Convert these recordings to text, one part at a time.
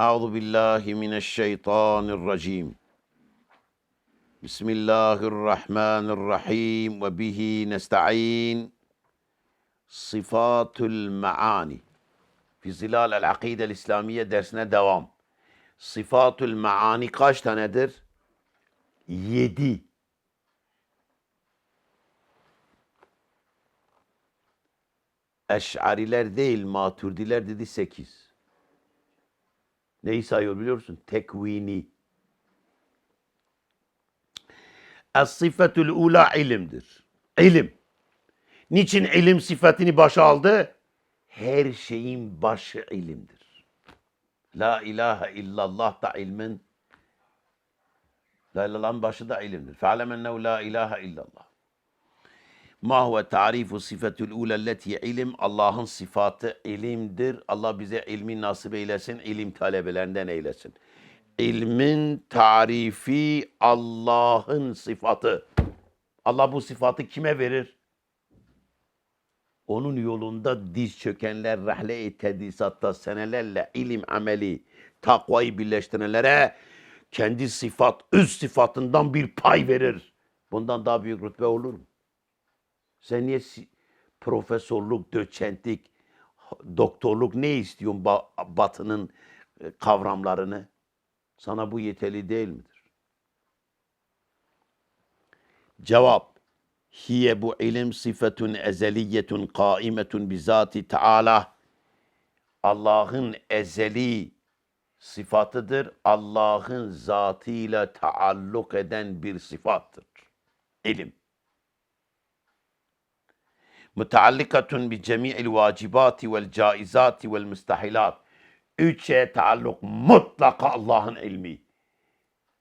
Euzu billahi mineşşeytanirracim. Bismillahirrahmanirrahim ve bihi nestaîn. Sıfatul Maani. Fi Zilal el Akide İslamiye dersine devam. Sıfatul Maani kaç tanedir? Yedi. Eş'ariler değil, maturdiler dedi sekiz. Neyi sayıyor biliyor musun? Tekvini. Es-sıfetül ula ilimdir. İlim. Niçin ilim sıfatını başa aldı? Her şeyin başı ilimdir. La ilahe illallah da ilmin La ilallah'ın başı da ilimdir. Fe'alem ennehu la ilahe illallah. Ma huve tarifu sıfetül ulelleti ilim. Allah'ın sıfatı ilimdir. Allah bize ilmi nasip eylesin. ilim talebelerinden eylesin. İlmin tarifi Allah'ın sıfatı. Allah bu sıfatı kime verir? Onun yolunda diz çökenler, rahle-i tedisatta senelerle ilim ameli, takvayı birleştirenlere kendi sıfat, üst sıfatından bir pay verir. Bundan daha büyük rütbe olur mu? Sen niye profesörlük, doçentlik, doktorluk ne istiyorsun ba- batının e, kavramlarını? Sana bu yeterli değil midir? Cevap. Hiye bu ilim sıfatun ezeliyetun kaimetun bizati Teala. Allah'ın ezeli sıfatıdır. Allah'ın zatıyla taalluk eden bir sıfattır. İlim. Müteallikatun bi cemi'il vacibati vel caizati vel müstahilat. Üç şeye taalluk mutlaka Allah'ın ilmi.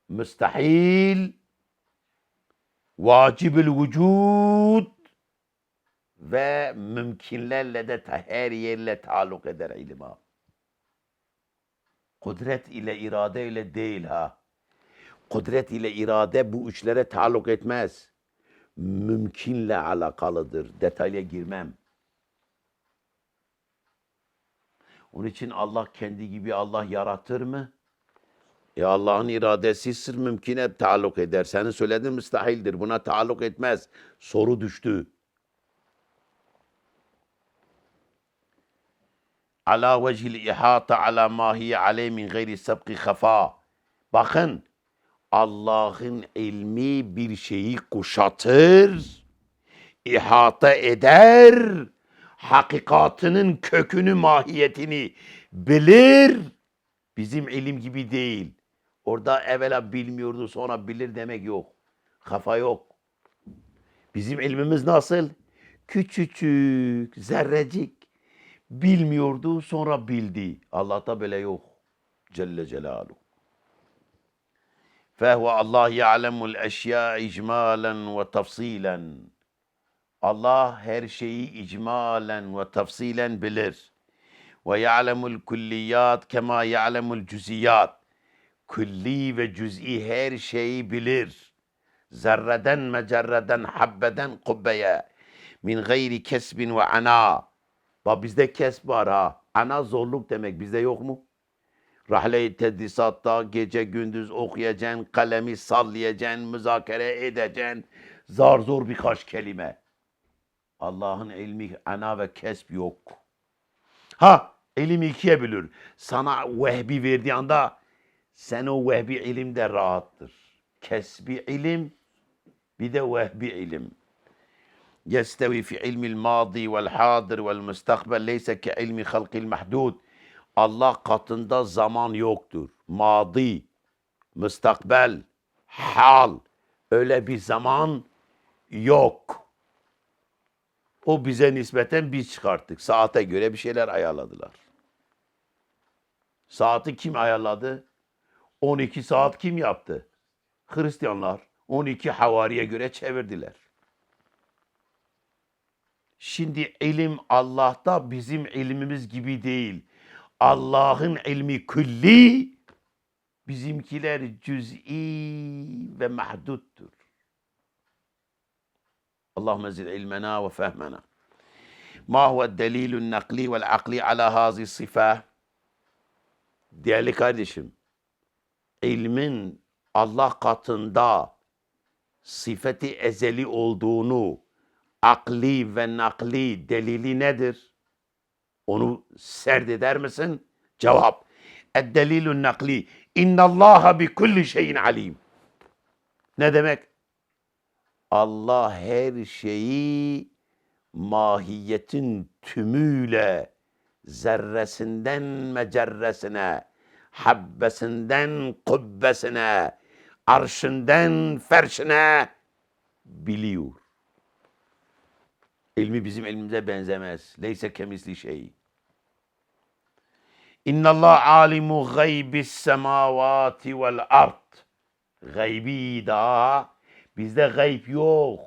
Müstahil, vacibül vücud ve mümkünlerle de her yerle taalluk eder ilim ha. Kudret ile irade ile değil ha. Kudret ile irade bu üçlere taalluk etmez. Mümkünle alakalıdır. Detaya girmem. Onun için Allah kendi gibi Allah yaratır mı? E Allah'ın iradesi sır mümküne taalluk eder. Senin söylediğin müstahildir. Buna taalluk etmez. Soru düştü. Ala vecihil ihata ala ma hiye aleyh min gayri sabki hafa. Bakın Allah'ın ilmi bir şeyi kuşatır, ihata eder, hakikatının kökünü, mahiyetini bilir. Bizim ilim gibi değil. Orada evvela bilmiyordu sonra bilir demek yok. Kafa yok. Bizim ilmimiz nasıl? Küçücük, zerrecik. Bilmiyordu sonra bildi. Allah'ta böyle yok. Celle Celaluhu. فهو الله يعلم الأشياء إجمالا وتفصيلا Allah her şeyi icmalen ve tafsilen bilir. Ve ya'lemul kulliyat kema ya'lemul cüziyat. Külli ve cüz'i her şeyi bilir. Zerreden mecerreden habbeden kubbeye. Min gayri kesbin ve ana. Bak bizde kesb var ha. Ana zorluk demek bizde yok mu? Rahle-i tedrisatta gece gündüz okuyacaksın, kalemi sallayacaksın, müzakere edeceksin. Zar zor birkaç kelime. Allah'ın ilmi ana ve kesb yok. Ha ilim ikiye bölür. Sana vehbi verdiği anda sen o vehbi ilimde rahattır. Kesbi ilim bir de vehbi ilim. يستوي في علم الماضي والحاضر والمستقبل ليس كعلم خلق المحدود Allah katında zaman yoktur. Madi, müstakbel, hal. Öyle bir zaman yok. O bize nispeten biz çıkarttık. Saate göre bir şeyler ayarladılar. Saati kim ayarladı? 12 saat kim yaptı? Hristiyanlar. 12 havariye göre çevirdiler. Şimdi ilim Allah'ta bizim ilmimiz gibi değil. Allah'ın ilmi külli, bizimkiler cüz'i ve mahduttur. Allahümme zid ilmena ve fehmena. Ma huve delilun nakli vel akli ala hazi sıfa? Değerli kardeşim, ilmin Allah katında sıfeti ezeli olduğunu akli ve nakli delili nedir? Onu serd eder misin? Cevap. Eddelilun nakli. İnnallaha bi kulli şeyin alim. Ne demek? Allah her şeyi mahiyetin tümüyle zerresinden mecerresine, habbesinden kubbesine, arşından ferşine biliyor. İlmi bizim ilmimize benzemez. Leyse kemisli şey. İnnallah alimu gaybis semavati vel ard. Gaybi daha. Bizde gayb yok.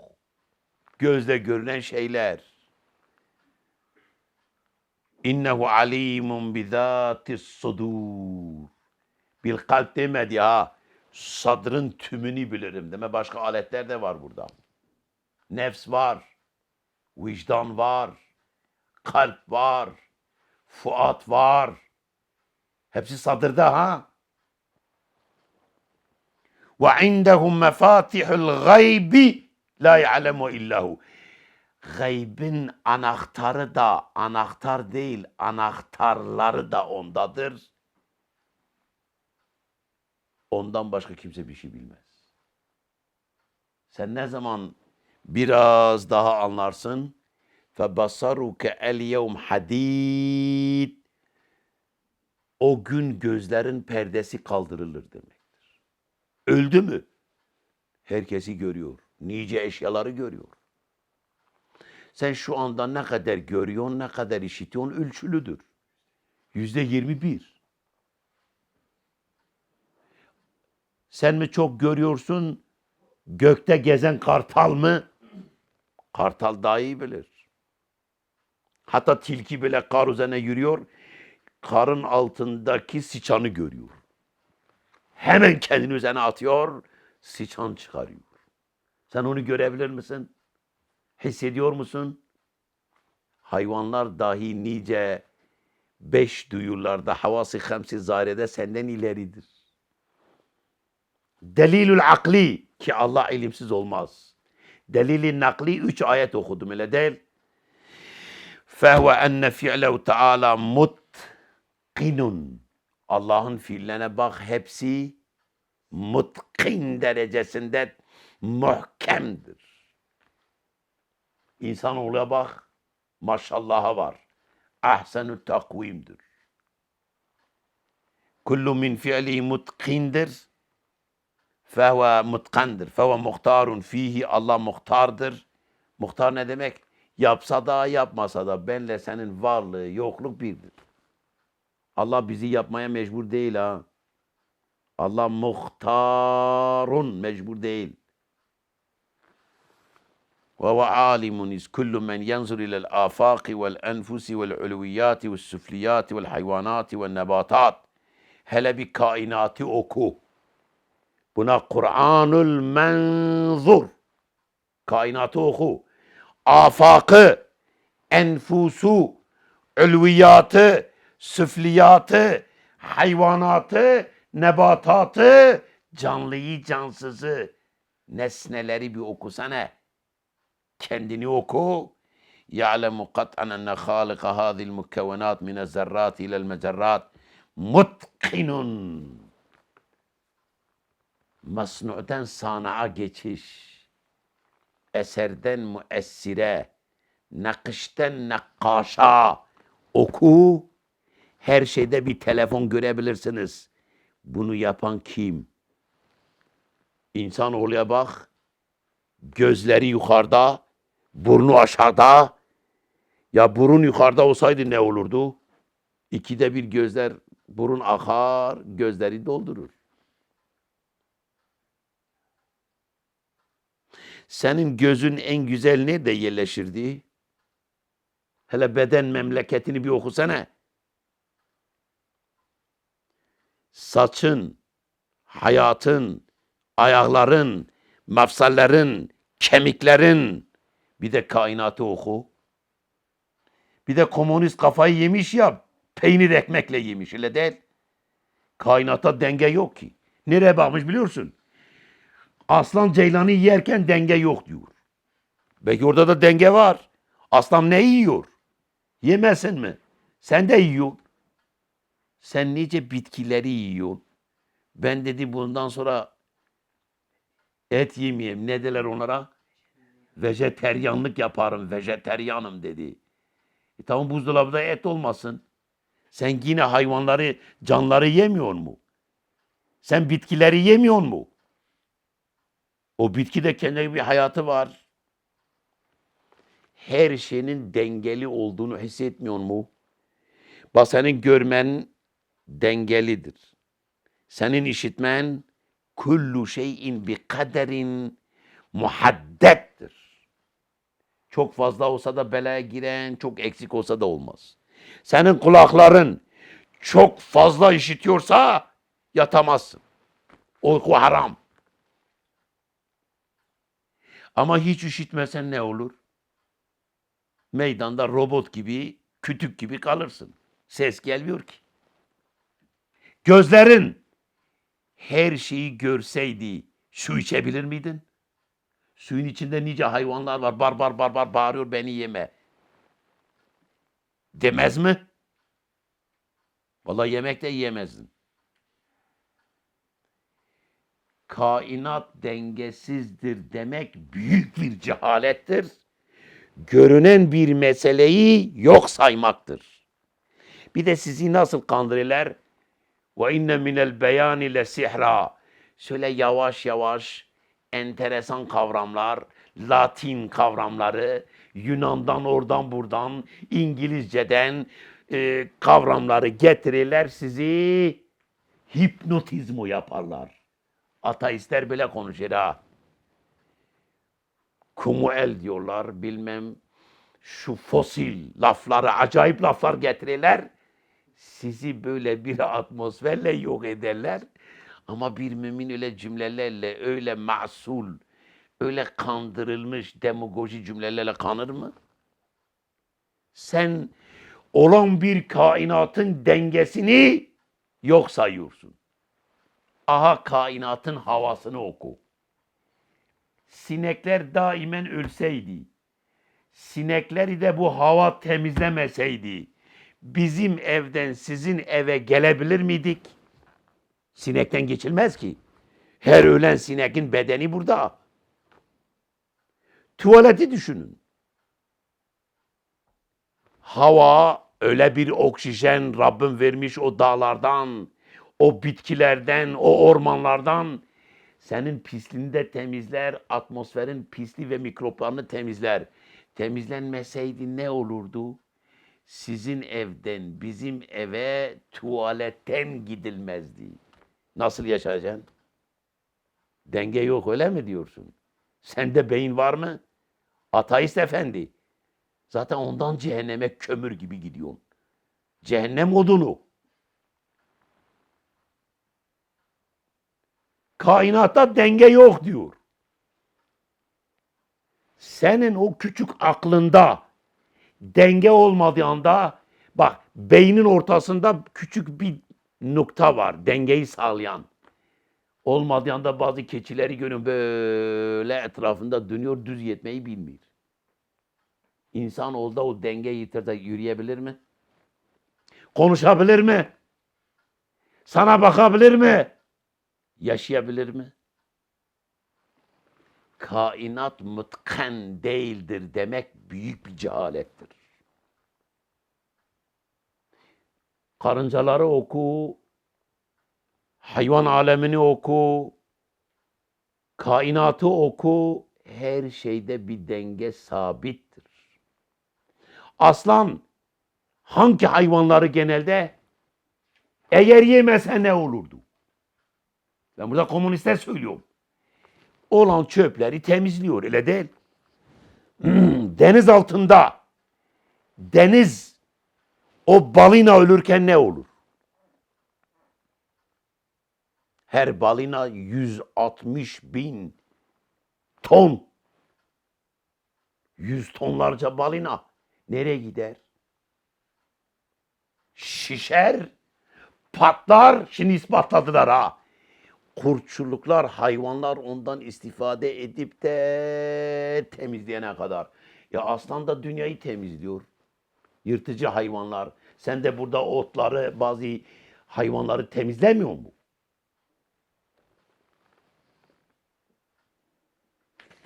Gözle görünen şeyler. İnnehu alimun bizatis sudur. Bil kalp demedi ha. Sadrın tümünü bilirim deme. Başka aletler de var burada. Nefs var. Vicdan var. Kalp var. Fuat var. Hepsi sadırda ha. Ve indehum mefatihul gaybi la ya'lemu illahu. Gaybin anahtarı da anahtar değil, anahtarları da ondadır. Ondan başka kimse bir şey bilmez. Sen ne zaman biraz daha anlarsın? El yevm hadid. O gün gözlerin perdesi kaldırılır demektir. Öldü mü? Herkesi görüyor. Nice eşyaları görüyor. Sen şu anda ne kadar görüyorsun, ne kadar işitiyorsun ölçülüdür. Yüzde yirmi bir. Sen mi çok görüyorsun, gökte gezen kartal mı? Kartal daha iyi bilir. Hatta tilki bile kar üzerine yürüyor, karın altındaki sıçanı görüyor. Hemen kendini üzerine atıyor, sıçan çıkarıyor. Sen onu görebilir misin? Hissediyor musun? Hayvanlar dahi nice beş duyularda havası hamsi zarede senden ileridir. Delilül akli ki Allah ilimsiz olmaz. Delili nakli üç ayet okudum öyle değil. Fehve enne fi'lehu teala mutkinun. Allah'ın fiillerine bak hepsi mutkin derecesinde muhkemdir. İnsanoğluya bak maşallaha var. Ahsenü takvimdir. Kullu min fi'lihi mutkindir. Fehve mutkandır. Fehve muhtarun fihi. Allah muhtardır. Muhtar ne demek? Yapsa da yapmasa da benle senin varlığı, yokluk birdir. Allah bizi yapmaya mecbur değil ha. Allah muhtarun mecbur değil. Ve ve alimun iz kullu men yanzur ilel afaqi vel enfusi vel uluviyati vel süfliyati vel hayvanati vel nebatat. Hele bir kainatı oku. Buna Kur'anul menzur. Kainatı oku. Afakı, enfusu, ulviyatı, süfliyatı, hayvanatı, nebatatı, canlıyı cansızı, nesneleri bir okusana. Kendini oku. Ya'lemu kat'an enne halika hazil mukkevenat mine zerrat ilel mecerrat mutkinun. Masnu'den sanaa geçiş. Eserden müessire, nakışten nakkaşa oku her şeyde bir telefon görebilirsiniz. Bunu yapan kim? İnsanoğluya bak, gözleri yukarıda, burnu aşağıda. Ya burun yukarıda olsaydı ne olurdu? İkide bir gözler, burun akar, gözleri doldurur. Senin gözün en güzel nerede yerleşirdi? Hele beden memleketini bir okusana. Saçın, hayatın, ayakların, mafsallerin, kemiklerin, bir de kainatı oku. Bir de komünist kafayı yemiş ya, peynir ekmekle yemiş öyle değil. Kainatta denge yok ki. Nereye bakmış biliyorsun? Aslan ceylanı yerken denge yok diyor. Belki orada da denge var. Aslan ne yiyor? Yemesin mi? Sen de yiyorsun. Sen nice bitkileri yiyorsun. Ben dedi bundan sonra et yemeyeyim. Ne derler onlara? Vejeteryanlık yaparım. Vejeteryanım dedi. E tamam buzdolabında et olmasın. Sen yine hayvanları, canları yemiyor mu? Sen bitkileri yemiyor mu? O bitki de kendine bir hayatı var. Her şeyin dengeli olduğunu hissetmiyor mu? Bak senin görmen dengelidir. Senin işitmen kullu şeyin bi kaderin muhaddettir. Çok fazla olsa da belaya giren, çok eksik olsa da olmaz. Senin kulakların çok fazla işitiyorsa yatamazsın. Uyku haram. Ama hiç işitmesen ne olur? Meydanda robot gibi, kütük gibi kalırsın. Ses gelmiyor ki. Gözlerin her şeyi görseydi su içebilir miydin? Suyun içinde nice hayvanlar var. Bar bar bar bar bağırıyor beni yeme. Demez mi? Vallahi yemek de yiyemezdin. Kainat dengesizdir demek büyük bir cehalettir. Görünen bir meseleyi yok saymaktır. Bir de sizi nasıl kandırırlar? Ve inne minel beyani le sihra. Şöyle yavaş yavaş enteresan kavramlar, Latin kavramları, Yunan'dan oradan buradan, İngilizceden e, kavramları getirirler sizi hipnotizmo yaparlar. Ateistler bile konuşur ha. Kumuel diyorlar bilmem şu fosil lafları acayip laflar getirirler. Sizi böyle bir atmosferle yok ederler. Ama bir mümin öyle cümlelerle, öyle masul, öyle kandırılmış demagoji cümlelerle kanır mı? Sen olan bir kainatın dengesini yok sayıyorsun. Aha kainatın havasını oku. Sinekler daimen ölseydi, sinekleri de bu hava temizlemeseydi, bizim evden sizin eve gelebilir miydik? Sinekten geçilmez ki. Her ölen sinekin bedeni burada. Tuvaleti düşünün. Hava öyle bir oksijen Rabbim vermiş o dağlardan, o bitkilerden, o ormanlardan senin pisliğini de temizler, atmosferin pisliği ve mikroplarını temizler. Temizlenmeseydi ne olurdu? Sizin evden bizim eve tuvaletten gidilmezdi. Nasıl yaşayacaksın? Denge yok öyle mi diyorsun? Sende beyin var mı? Ateist efendi. Zaten ondan cehenneme kömür gibi gidiyorsun. Cehennem odunu. Kainatta denge yok diyor. Senin o küçük aklında denge olmadığı anda bak beynin ortasında küçük bir nokta var dengeyi sağlayan. Olmadığı anda bazı keçileri görün böyle etrafında dönüyor düz yetmeyi bilmiyor. İnsan olda o denge yitir de yürüyebilir mi? Konuşabilir mi? Sana bakabilir mi? Yaşayabilir mi? Kainat mutken değildir demek büyük bir cehalettir. Karıncaları oku, hayvan alemini oku, kainatı oku, her şeyde bir denge sabittir. Aslan hangi hayvanları genelde eğer yemese ne olurdu? Ben burada komünistler söylüyorum. Olan çöpleri temizliyor öyle değil. Hmm, deniz altında deniz o balina ölürken ne olur? Her balina 160 bin ton. 100 tonlarca balina nereye gider? Şişer, patlar. Şimdi ispatladılar ha. Kurtçuluklar, hayvanlar ondan istifade edip de temizleyene kadar. Ya aslan da dünyayı temizliyor. Yırtıcı hayvanlar. Sen de burada otları, bazı hayvanları temizlemiyor mu?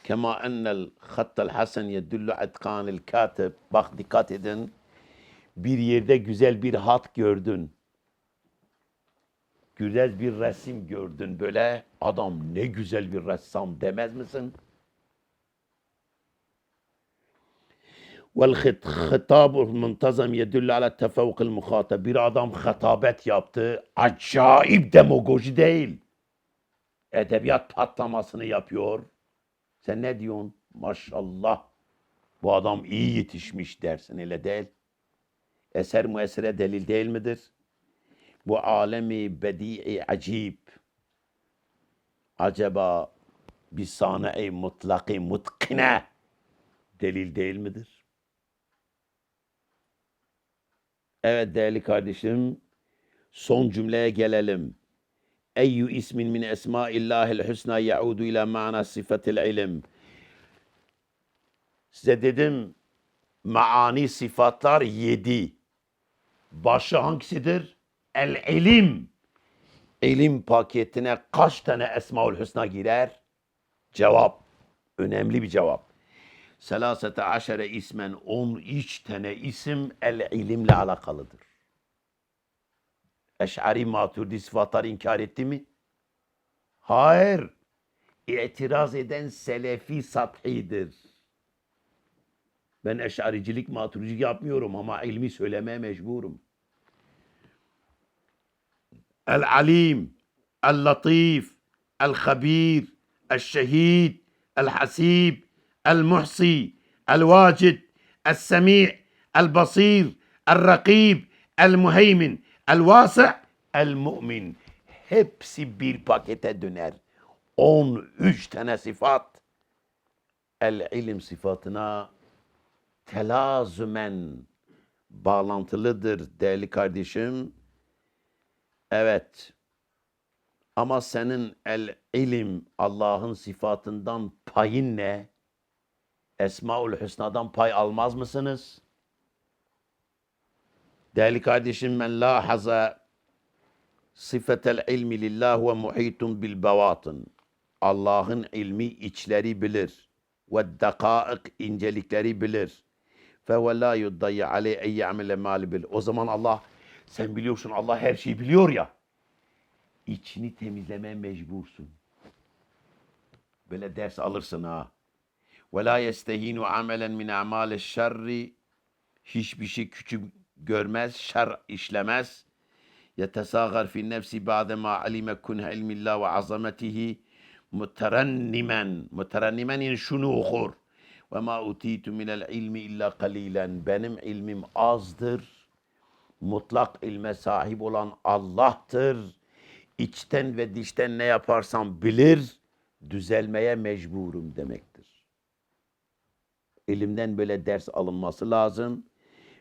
Kema ennel hattel hasen yedullu etkanil katib. Bak dikkat edin. Bir yerde güzel bir hat gördün güzel bir resim gördün böyle. Adam ne güzel bir ressam demez misin? Vel hitabu muntazam yedullu ala tefavukil muhatab. Bir adam hitabet yaptı. Acayip demagoji değil. Edebiyat patlamasını yapıyor. Sen ne diyorsun? Maşallah. Bu adam iyi yetişmiş dersin öyle değil. Eser müessire delil değil midir? Bu alemi bedi'i acib. Acaba bir sanayi mutlaki mutkine delil değil midir? Evet değerli kardeşim, son cümleye gelelim. Eyyü ismin min esmaillahil husna yaudu ila ma'na sıfatil ilim. Size dedim, maani sıfatlar yedi. Başı hangisidir? El ilim. İlim paketine kaç tane Esmaül Hüsna girer? Cevap. Önemli bir cevap. Selasete aşere ismen 13 tane isim el ilimle alakalıdır. Eş'ari maturidi sıfatları inkar etti mi? Hayır. İtiraz eden selefi sathidir. Ben eşaricilik maturicilik yapmıyorum ama ilmi söylemeye mecburum. El-alim, el-latif, el-habir, el-şehid, el-hasib, el-muhsi, el-vacid, el-semi' el-basir, el-rakib, el-muheymin, el-vasi' el-mu'min. Hepsi bir pakete döner. 13 tane sıfat el-ilim sıfatına telazümen bağlantılıdır değerli kardeşim. Evet. Ama senin el ilim Allah'ın sıfatından payın ne? Esmaül Hüsna'dan pay almaz mısınız? Değerli kardeşim men la haza sıfetel ilmi lillah ve muhitun bil bevatın. Allah'ın ilmi içleri bilir. Ve dakaik incelikleri bilir. Fe ve la yuddayya aleyh en ya'mele mali bil. O zaman Allah sen biliyorsun Allah her şeyi biliyor ya. İçini temizlemeye mecbursun. Böyle ders alırsın ha. Ve la yestehinu amelen min amale şerri. Hiçbir şey küçük görmez, şer işlemez. Yetesâgar fi nefsi ba'dema alime kunhe ilmillah ve azametihi muterennimen. Muterennimen yani şunu okur. Ve ma utitu minel ilmi illa kalilen. Benim ilmim azdır. Mutlak ilme sahip olan Allah'tır. İçten ve dışten ne yaparsam bilir, düzelmeye mecburum demektir. İlimden böyle ders alınması lazım.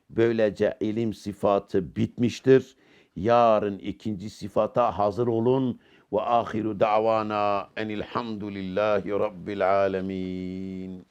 Böylece ilim sıfatı bitmiştir. Yarın ikinci sıfata hazır olun. Ve ahiru da'vana enilhamdülillahi rabbil alemin.